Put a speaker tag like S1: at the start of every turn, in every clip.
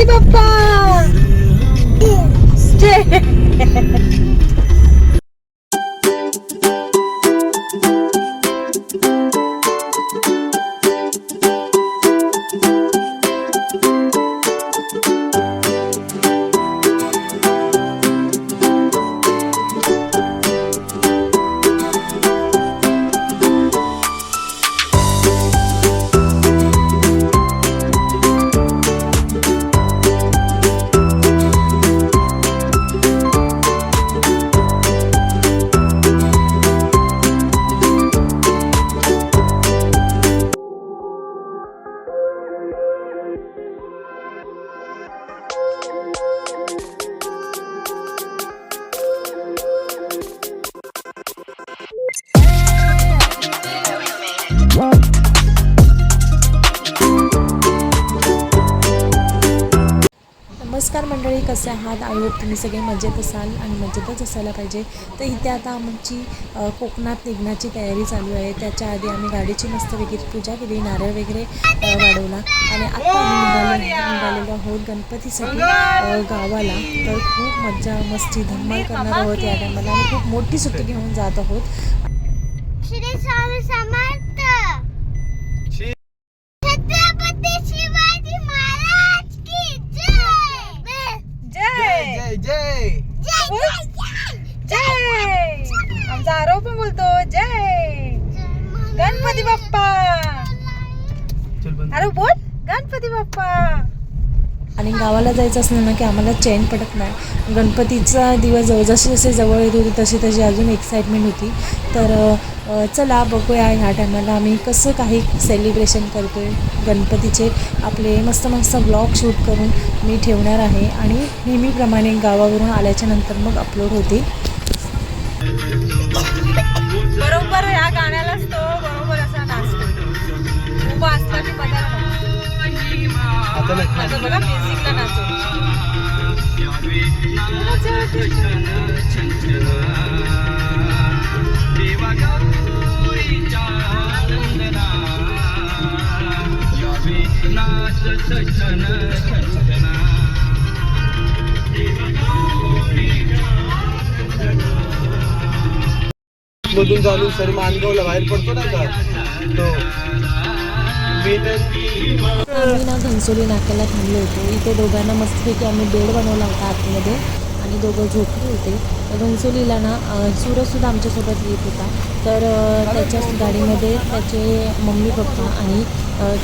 S1: गणपती बाप्पा जय नमस्कार मंडळी कसे आहात? आय होप तुम्ही सगळे मजेत असाल आणि मजेतच असायला पाहिजे. तर इथे आता आमची कोकणात निघण्याची तयारी चालू आहे. त्याच्या आधी आम्ही गाडीची मस्त वगैरे पूजा केली नारळ वगैरे वाढवला. आणि आता आम्ही निघालो निघालेलो आहोत गणपतीसाठी गावाला. तर खूप मज्जा मस्ती धम्माल करणार आहोत या टायमाला आणि खूप मोठी सुट्टी घेऊन जात आहोत.
S2: श्री स्वामी समर्थ
S3: श्री-
S2: छत्रपती शिवाजी महाराज की जय
S1: जय
S3: जय जय
S2: जय जय
S1: जय आमचा आरोप पण बोलतो जय गणपती बाप्पा
S3: चल बंद
S1: अरे बोल गणपती बाप्पा आणि गावाला जायचं असलं ना की आम्हाला चैन पडत नाही. गणपतीचा दिवस जवळ जसे जसे जवळ येत होते तशी तशी अजून एक्साइटमेंट होती. तर चला बघूया ह्या टायमाला आम्ही कसं काही सेलिब्रेशन करतो आहे गणपतीचे आपले मस्त मस्त ब्लॉग शूट करून मी ठेवणार आहे. आणि नेहमीप्रमाणे गावावरून आल्याच्यानंतर मग अपलोड होते. बरोबर या गाण्यालाच तो बरोबर.
S3: आता
S1: बघा म्युझिकला
S3: मधून चालून सर मानगावला बाहेर पडतो ना का तो.
S1: आम्ही ना घनसोली नाक्याला थांबलो होतो. इथे दोघांना मस्तपैकी आम्ही बेड बनवला होता आतमध्ये आणि दोघं झोपले होते. तर घनसोलीला ना सूरजसुद्धा आमच्यासोबत येत होता. तर त्याच्याच गाडीमध्ये त्याचे मम्मी पप्पा आणि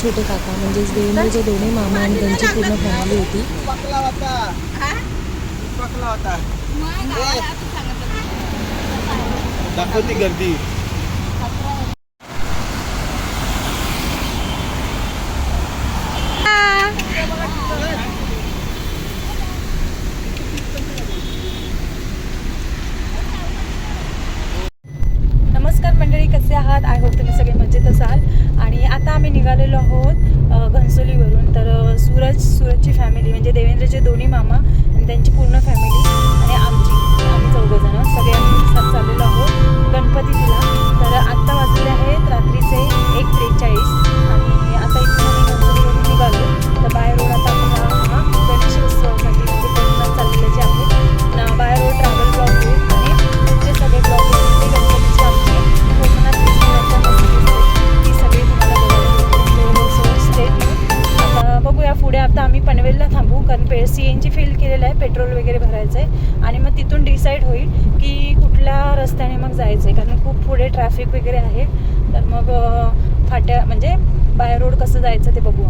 S1: छोटे काका म्हणजेच देवेंद्रचे दोन्ही मामा आणि त्यांची पूर्ण फॅमिली होती.
S3: पकला होता. पकला होता. ए. दाखवती गर्दी
S1: नमस्कार मंडळी कसे आहात आय होप तुम्ही सगळे मजेत असाल आणि आता आम्ही निघालेलो आहोत अ, घनसोलीवरून तर अ, त्यांची फॅमिली म्हणजे देवेंद्रचे दोन्ही मामा आणि त्यांची पूर्ण फॅमिली आणि आमची आम्ही चौघंजणं सगळे आम्ही एकसाथ चाललेलो आहोत. गणपतीला तर आत्ता वाजले आहेत रात्रीचे एक त्रेचाळीस. केलेलं आहे पेट्रोल वगैरे भरायचं आहे आणि मग तिथून डिसाईड होईल की कुठल्या रस्त्याने मग जायचं आहे कारण खूप पुढे ट्रॅफिक वगैरे आहे. तर मग फाट्या म्हणजे बाय रोड कसं जायचं ते बघू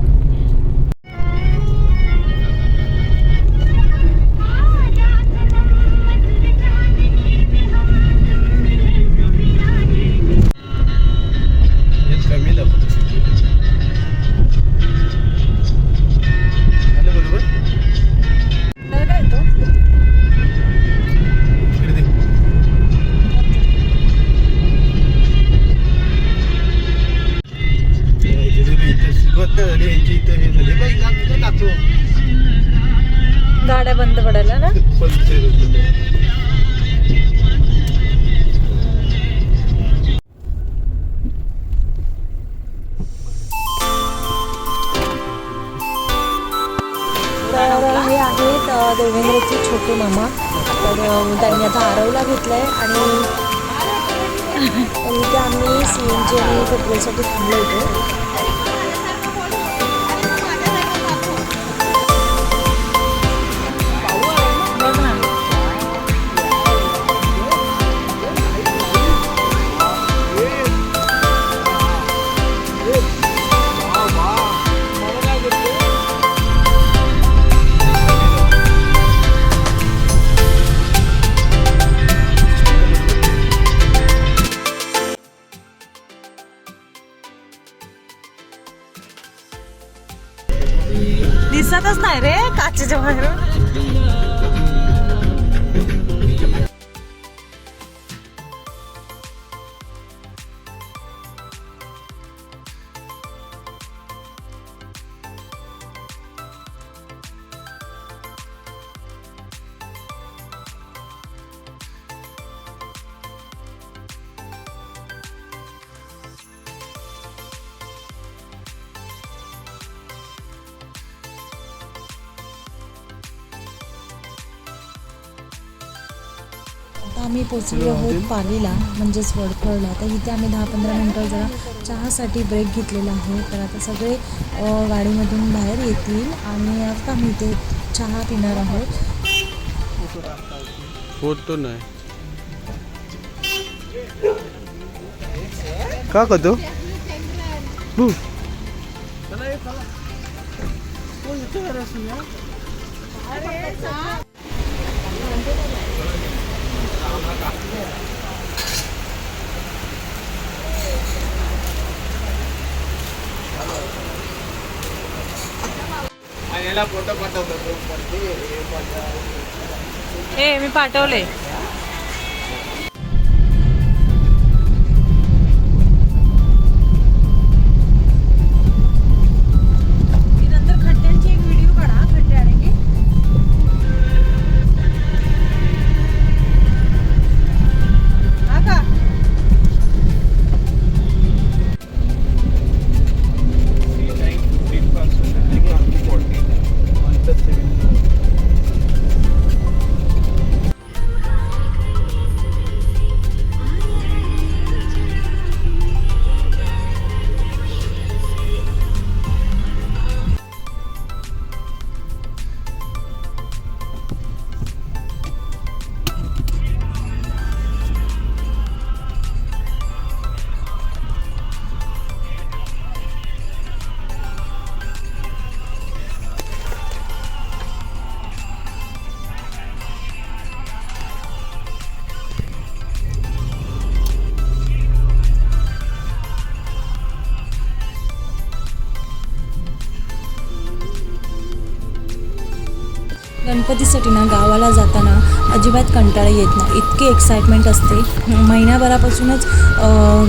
S1: एन जी थांबलो होतो. दिसतच नाही रे काचेच्या बाहेरून. आता आम्ही पोचलो आहोत पालीला म्हणजेच वडखळला. तर इथे आम्ही दहा पंधरा मिनटं जरा चहासाठी ब्रेक घेतलेला आहे. तर आता सगळे गाडीमधून बाहेर येतील आणि आता आम्ही इथे चहा पिणार आहोत.
S3: फोटो नाही. का करतो हु.
S1: ए मी पाठवले गणपतीसाठी ना गावाला जाताना अजिबात कंटाळा येत नाही. इतकी एक्साइटमेंट असते. महिन्याभरापासूनच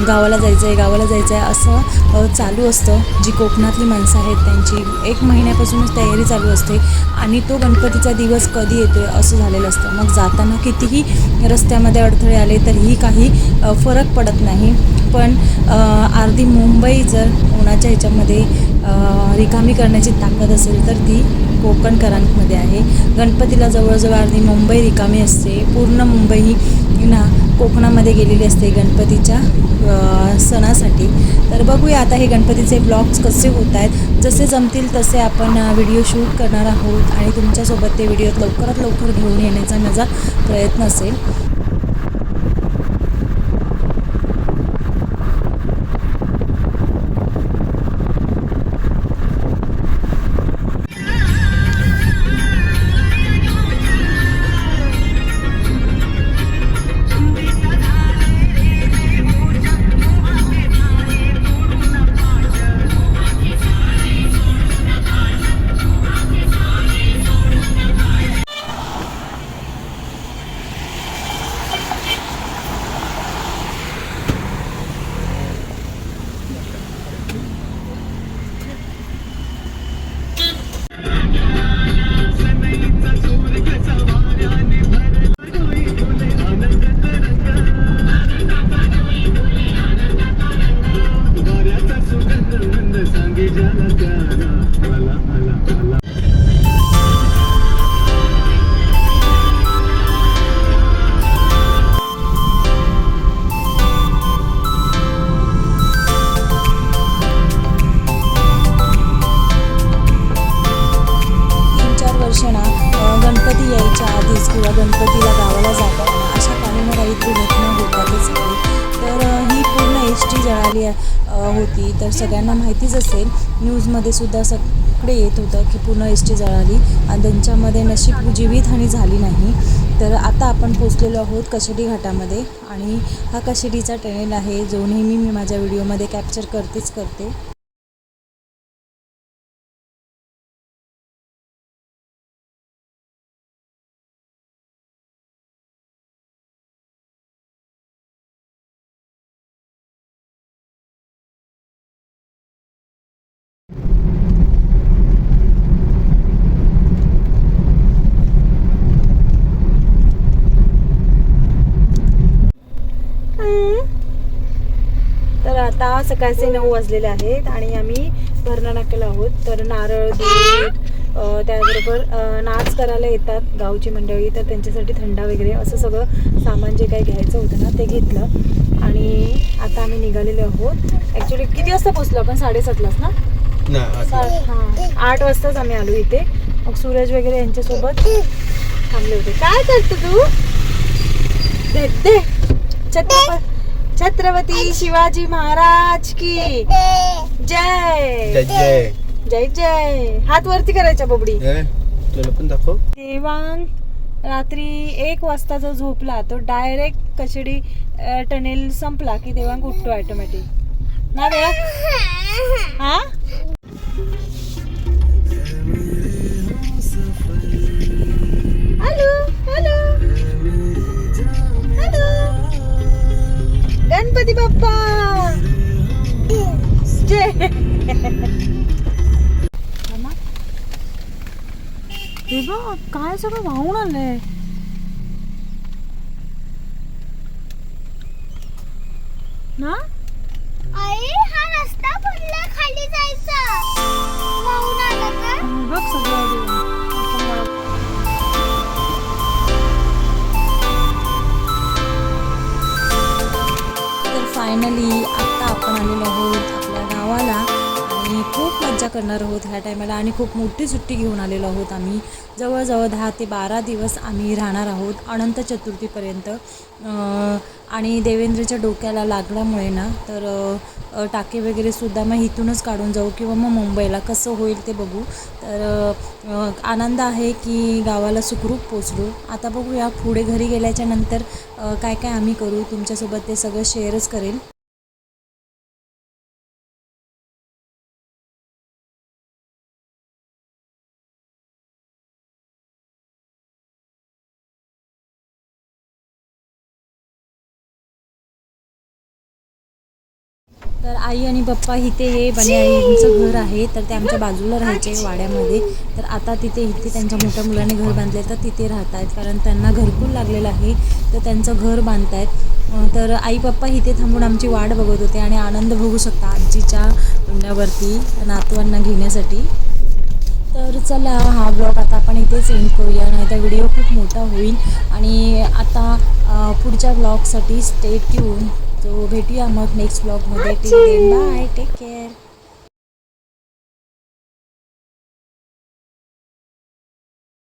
S1: गावाला जायचं आहे गावाला जायचं आहे असं चालू असतं. जी कोकणातली माणसं आहेत त्यांची एक महिन्यापासूनच तयारी चालू असते. आणि तो गणपतीचा दिवस कधी येतो आहे असं झालेलं असतं. मग जाताना कितीही रस्त्यामध्ये अडथळे आले तरीही काही फरक पडत नाही. पण अर्धी मुंबई जर कोणाच्या ह्याच्यामध्ये रिकामी करण्याची ताकद असेल तर ती कोकणकरांमध्ये आहे. गणपतीला जवळजवळ अर्धी मुंबई रिकामी असते. पूर्ण मुंबई ही ना कोकणामध्ये गेलेली असते गणपतीच्या सणासाठी. तर बघूया आता हे गणपतीचे ब्लॉग्स कसे होत आहेत. जसे जमतील तसे आपण व्हिडिओ शूट करणार आहोत आणि तुमच्यासोबत ते व्हिडिओ लवकरात लवकर घेऊन येण्याचा माझा प्रयत्न असेल. होती. तर सगळ्यांना माहितीच असेल न्यूजमध्ये सुद्धा सगळे येत होतं की पूर्ण एस टी जळाली आणि त्यांच्यामध्ये नशीब जीवितहानी झाली नाही. तर आता आपण पोचलेलो आहोत कशेडी घाटामध्ये आणि हा कशेडीचा ट्रेन आहे जो नेहमी मी माझ्या व्हिडिओमध्ये कॅप्चर करतेच करते तर आता सकाळचे नऊ वाजलेले आहेत आणि आम्ही भरणा नाक्याला आहोत. तर नारळ दूध त्याबरोबर नाच करायला येतात गावची मंडळी. तर त्यांच्यासाठी थंडा वगैरे असं सगळं सामान जे काही घ्यायचं होतं ना ते घेतलं. आणि आता आम्ही निघालेलो आहोत. ॲक्च्युली किती वाजता पोचलो आपण? साडेसातलाच ना? हां. आठ वाजताच आम्ही आलो इथे. मग सूरज वगैरे यांच्यासोबत थांबले होते. काय करतो तू? दे दे. छत्रपती छत्रपती शिवाजी महाराज की जय.
S3: जय जय.
S1: जय हात वरती करायचा बबडी.
S3: ए, तुला पण दाखव.
S1: देवांग रात्री एक वाजता जो झोपला तो डायरेक्ट कशेडी टनेल संपला की देवांग उठतो ऑटोमॅटिक ना देवा? हा? गणपती बाप्पा! जय! काय सगळं वाहून आलंय. ना?
S2: आई हा रस्ता कुठला खाली जायचा. वाहून आला का?
S1: बघ सगळं फायनली आत्ता आपण आलेलो आहोत आपल्या गावाला. आणि खूप मज्जा करणार आहोत ह्या टायमाला आणि खूप मोठी सुट्टी घेऊन आलेलो आहोत आम्ही. जवळजवळ दहा ते बारा दिवस आम्ही राहणार आहोत अनंत चतुर्थीपर्यंत. आणि देवेंद्रच्या डोक्याला लागल्यामुळे ना तर टाके वगैरे सुद्धा मग इथूनच काढून जाऊ किंवा मग मुंबईला कसं होईल ते बघू. तर आनंद आहे की गावाला सुखरूप पोचलो. आता बघूया पुढे घरी गेल्याच्यानंतर काय काय आम्ही करू. तुमच्यासोबत ते सगळं शेअरच करेल. तर आई आणि पप्पा इथे हे बने घर आहे तर ते आमच्या बाजूला राहायचे वाड्यामध्ये. तर आता तिथे इथे त्यांच्या मोठ्या मुलाने घर बांधले तर तिथे राहत आहेत कारण त्यांना घरकुल लागलेलं आहे तर त्यांचं घर बांधतायत. तर आई पप्पा इथे थांबून आमची वाट बघत होते आणि आनंद बघू शकता आजीच्या तोंडावरती नातवांना घेण्यासाठी. तर चला हा ब्लॉग आता आपण इथेच एंड करूया नाही तर व्हिडिओ खूप मोठा होईल. आणि आता पुढच्या ब्लॉगसाठी स्टे ट्यून तो भेटूया मग नेक्स्ट ब्लॉगमध्ये till then bye take care